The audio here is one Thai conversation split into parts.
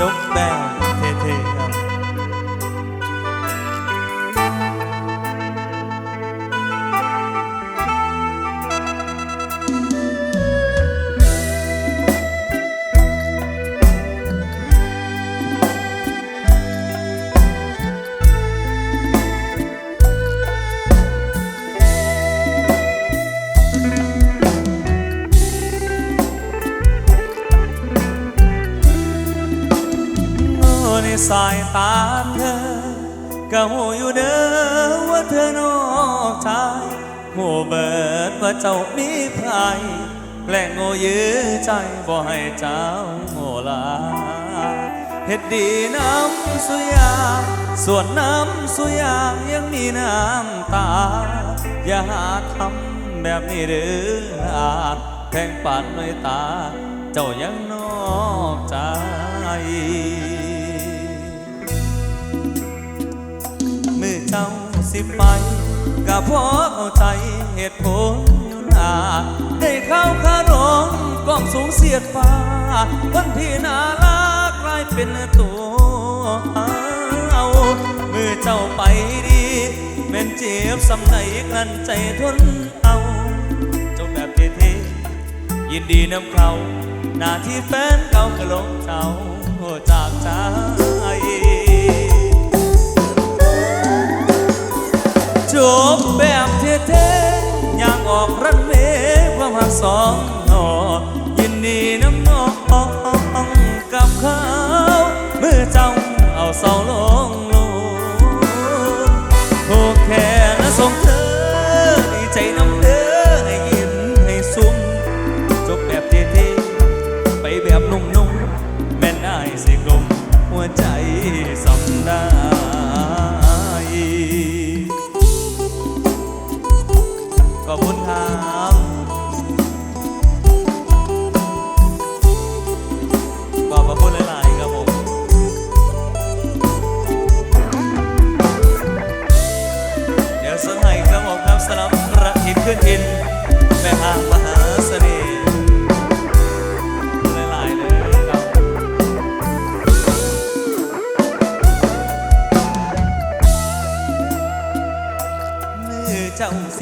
จบแบบ ก็หูอยู่เด้อว่าเธอนอกใจหูเบิดว่าเจ้ามีใครและโง่ยื้อใจบ่ให้เจ้าโง่ลาเฮ็ดดีน้ำสุยางส่วนน้ำสุยางยังมีน้ำตา อย่าหาทำแบบนี้เด้ออาจแทงปานในตา เจ้ายังนอกใจ จ้าสิไปก็เพราะเข้าใจเหตุผลอยู่หนาได้เข้าคารมกล้องสูงเสียดฟ้าคนที่น่ารักกลายเป็นตัวเอามือเจ้าไปดีเป็นเจ็บสำไหนกันใจทนเอาเจบแบบเท่ๆยินดีนำเขาหน้าที่แฟนเก่าก็ลงเจ้าจากใจ จบแบบเท่ๆอย่างออกรันเวย์ความหักสองหนอยินดีน้ำน้องกับเขา เมื่อจ้องเอาเสาลง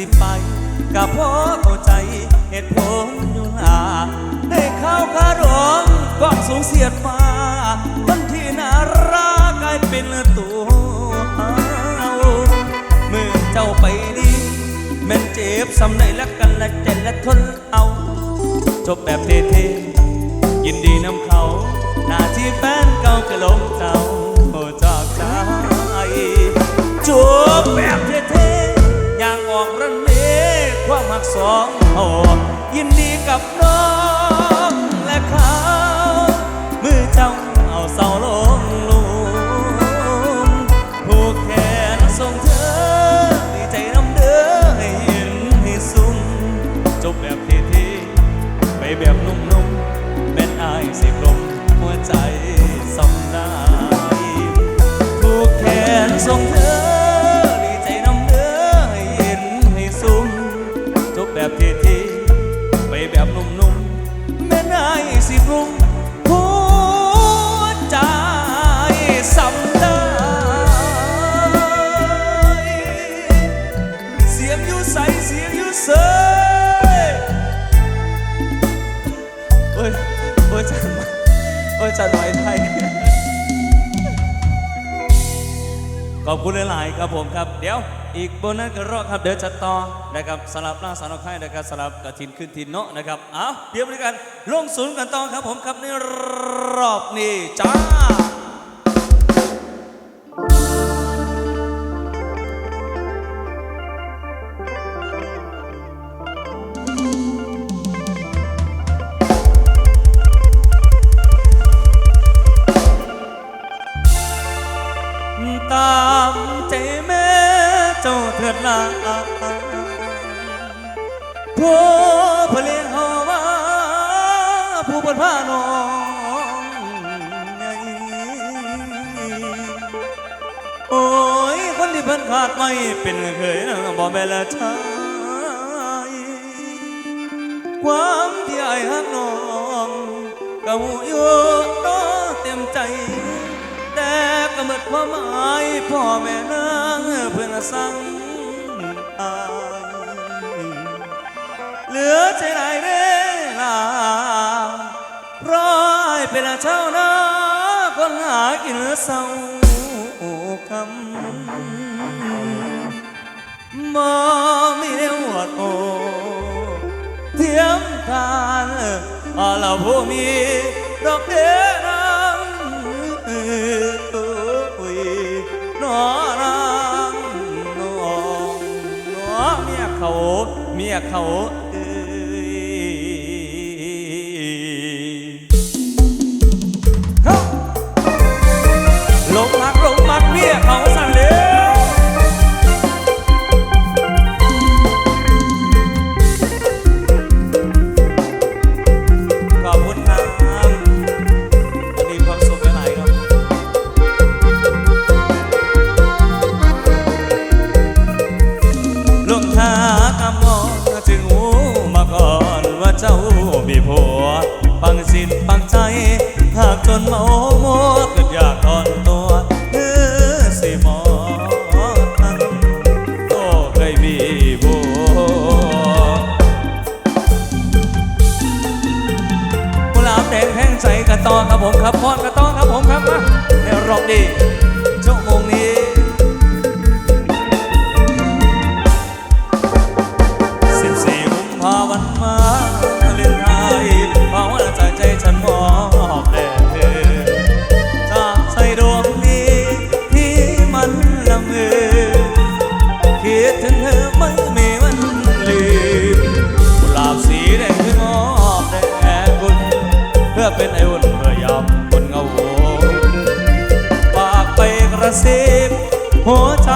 สิไปก็เพราะเข้าใจเหตุผลอยู่หาได้เข้าคารมกว้างสูงเสียดฟ้าคนที่น่ารักกลายเป็นตัวเอามือเจ้าไปดีแม่นเจ็บสำในและกันและเจ็และทนเอา จบแบบเท่ๆยินดีนำเขาหน้าที่แฟนเก่าก็ลงเจ้าโอจากใจจบแบบเท่ๆ อกรันเมความหักสองโอ้ยินดีกับน้องและเขามือเจ้าเอาเสาลงลุมผูกแขนส่งเธอดีใจน้ำเด้อให้ยินให้ซุ่มจบแบบเท่ๆไปแบบนุ่มๆแม่นอายสิกลมหัวใจสำได้ถูกแขนส่งเธอ อบคุณหลายๆครับผมครับ เดี๋ยวอีกโบนัสก็รอครับเดี๋ยวจะต่อนะครับสลับล่างสารค่ายนะครับสลับกระถินขึ้นทินเนาะนะครับเอาเดี๋ยวบริการลงศูนย์กันต่อครับผมครับในรอบนี้จ้าาดไม่เป็นเคยบอกแม่ละชายความที่ไอ้ายหักน้องก็หูอยู่เต่ต็มใจ แต่ก็หมดความหมายพ่อแม่นางเพื่อนสั่งอายเหลือใจไหนเด้ล่ะเพราะอายเป็นชาวนาคนหากินเศร้าคำ มอมีเอวดโอเทียมทานอาลาผู้มีดอกเดนังโอ้ยนอนางนองนอเมียเขาเมียเขา ครับพรกร สิบหัวใจ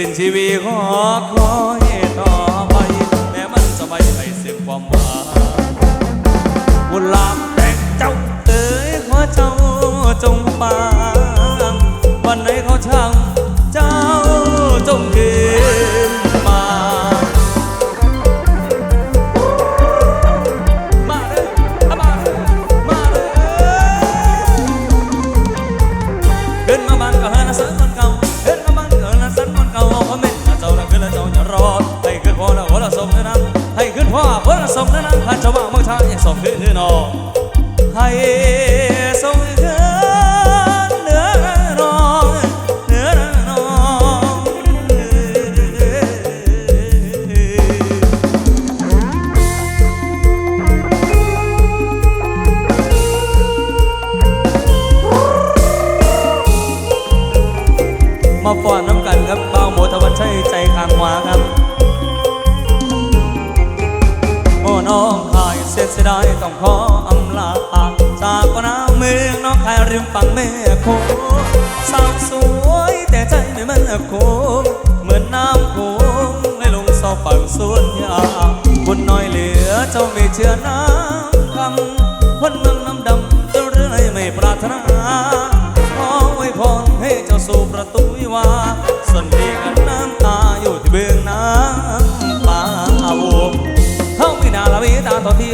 สิ้นชีวิตขอคอยต่อไปแม้มันจะไม่ให้สิ้นความหวังบุญลามแต่งเจ้าเอ๋ยขอเจ้าจงฟังวันไหนเขาช่างเจ้าจงคืนมามาเลยเอามาเลยมาเลยขึ้นมาบังก็เฮินสันคนเก่า สมเท่านั้นข้าจะว่าเมื่อเช้ายังสมขึ้นคือนอให้สมขึ้น เสียดายต้องขออำลาจากวนาเมืองน้องขายริมฝั่งแม่โคงสาวสวยแต่ใจไม่เหมือนโคงเหมือนน้ำโคงไหลลงสอบฝั่งสวนยาบุญน้อยเหลือเจ้าไม่เชื่อน้ำ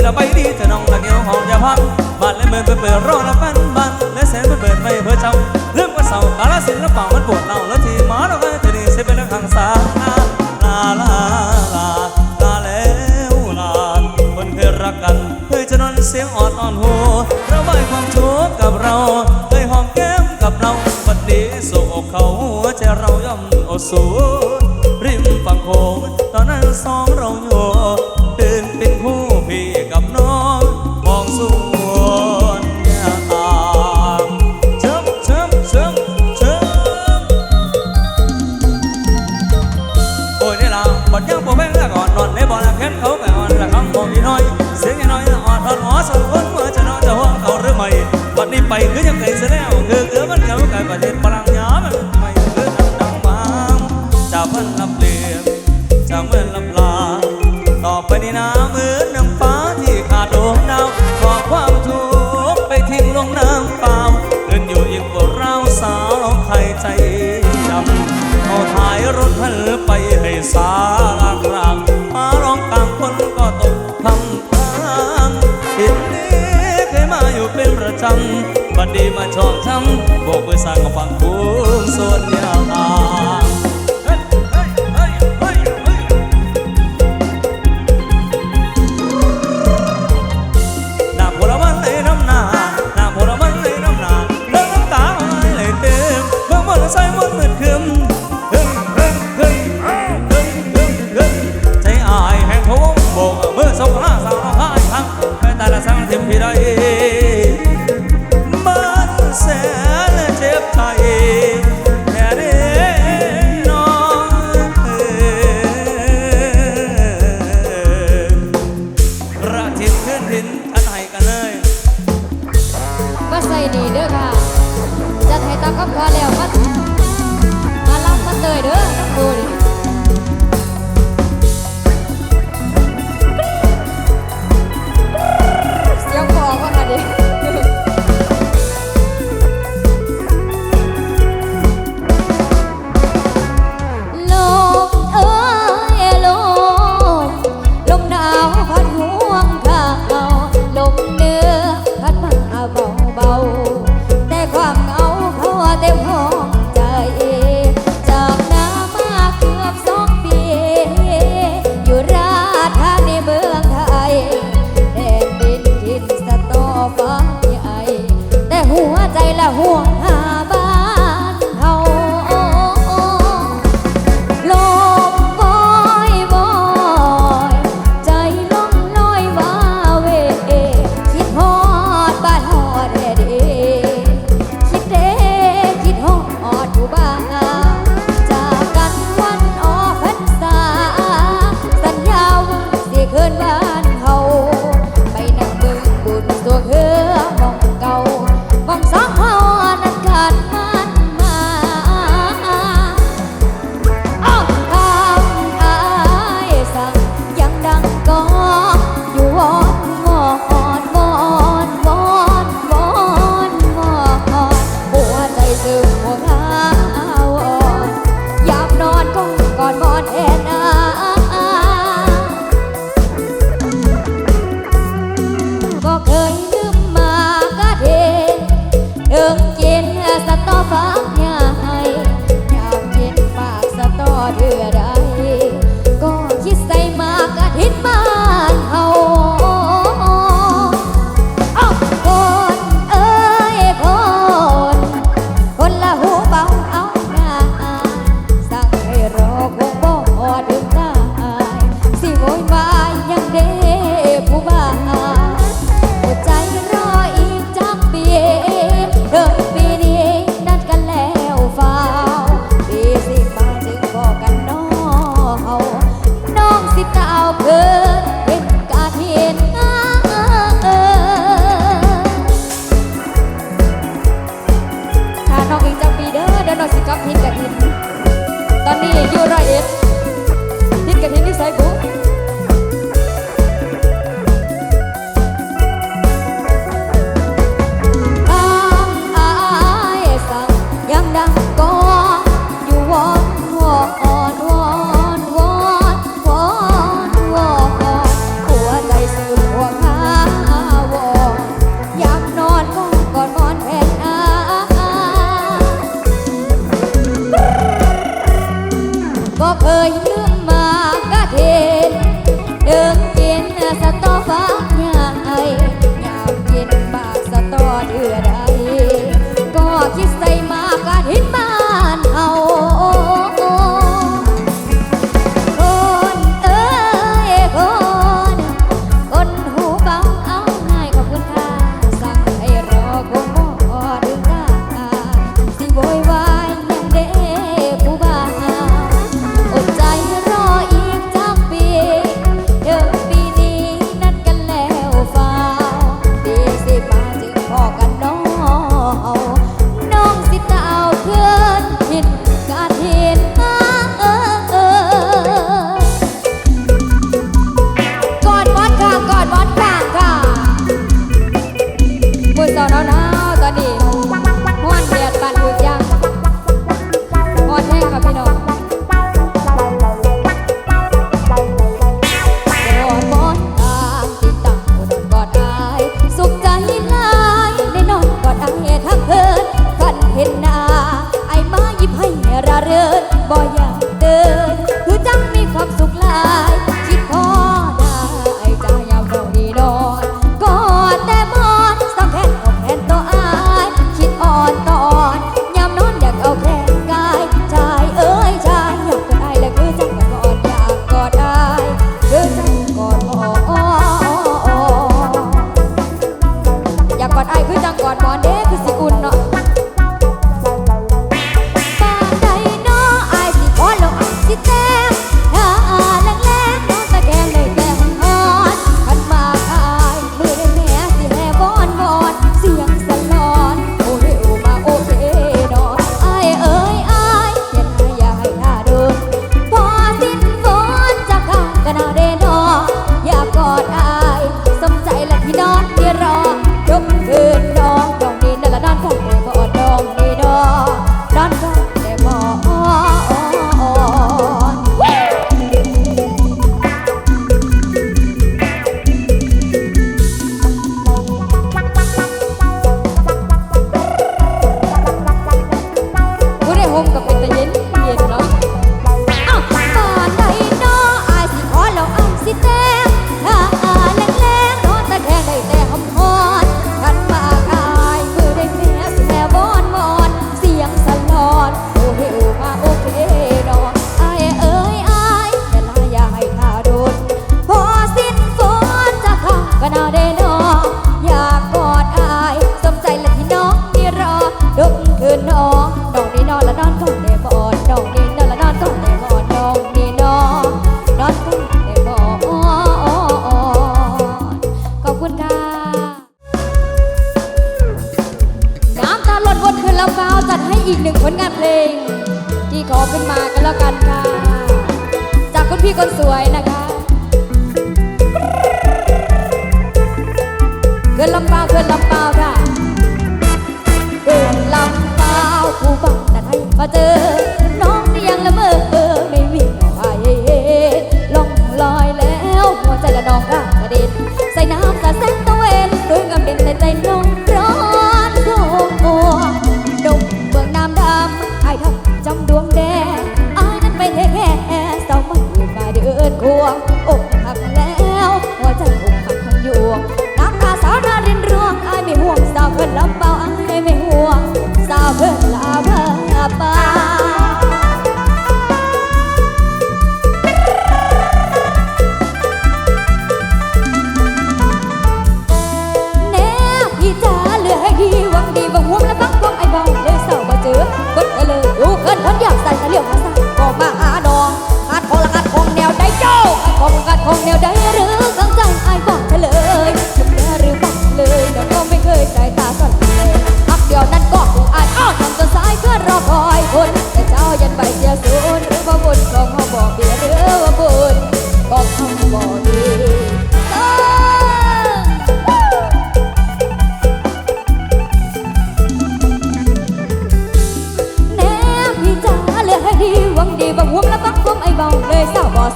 ละไปดีเธอน้องตะเกียวหอมอย่าพังบ้านและเมืองเปิดเปิดรอละปันบันและแสนเปิดเปิดไม่เพื่อเจ้าเรื่องว่าเศร้ากาลสินและเป่ามันปวดเล่าแล้วทีหมาเราก็จะดีเสียเป็นเรื่องข้างสาลาลาลาลาแล้วลาคนเคยรักกันเคยจะนอนเสียงอ่อนอ่อนหัวระบายความทุกข์กับเราเคยหอมแก้มกับเราบัดนี้โศกเขาหัวใจเราย่อมอดสูริ ประเทศฝรั่งย้อมไม่เลือดังดังบางจะเพิ่นลับเลือจะเมื่อลับลา ต่อไปนี้น้าเหมือนน้ำฟ้าที่ขาดดวงดาวขอความทุกข์ไปทิ้งลงน้ำเปล่าเดินอยู่อีกพวกเราสาวลองใครใจดำเอาท้ายรถเธอไปให้สาลากลางมาลองกลางคนก็ตกทำทางผิดนี้เคยมาอยู่เป็นประจำบัดดีมาชอบทำ Sa ano?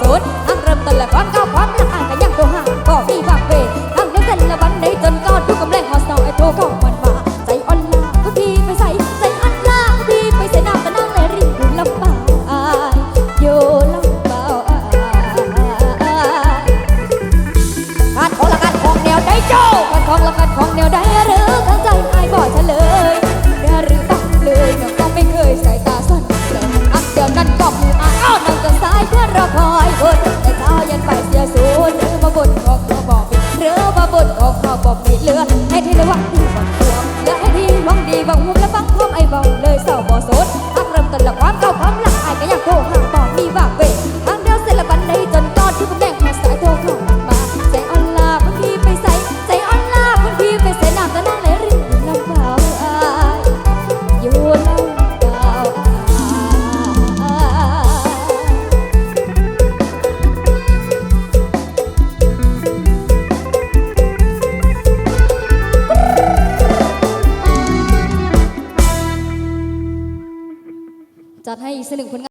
สน บอกผิดเหลือ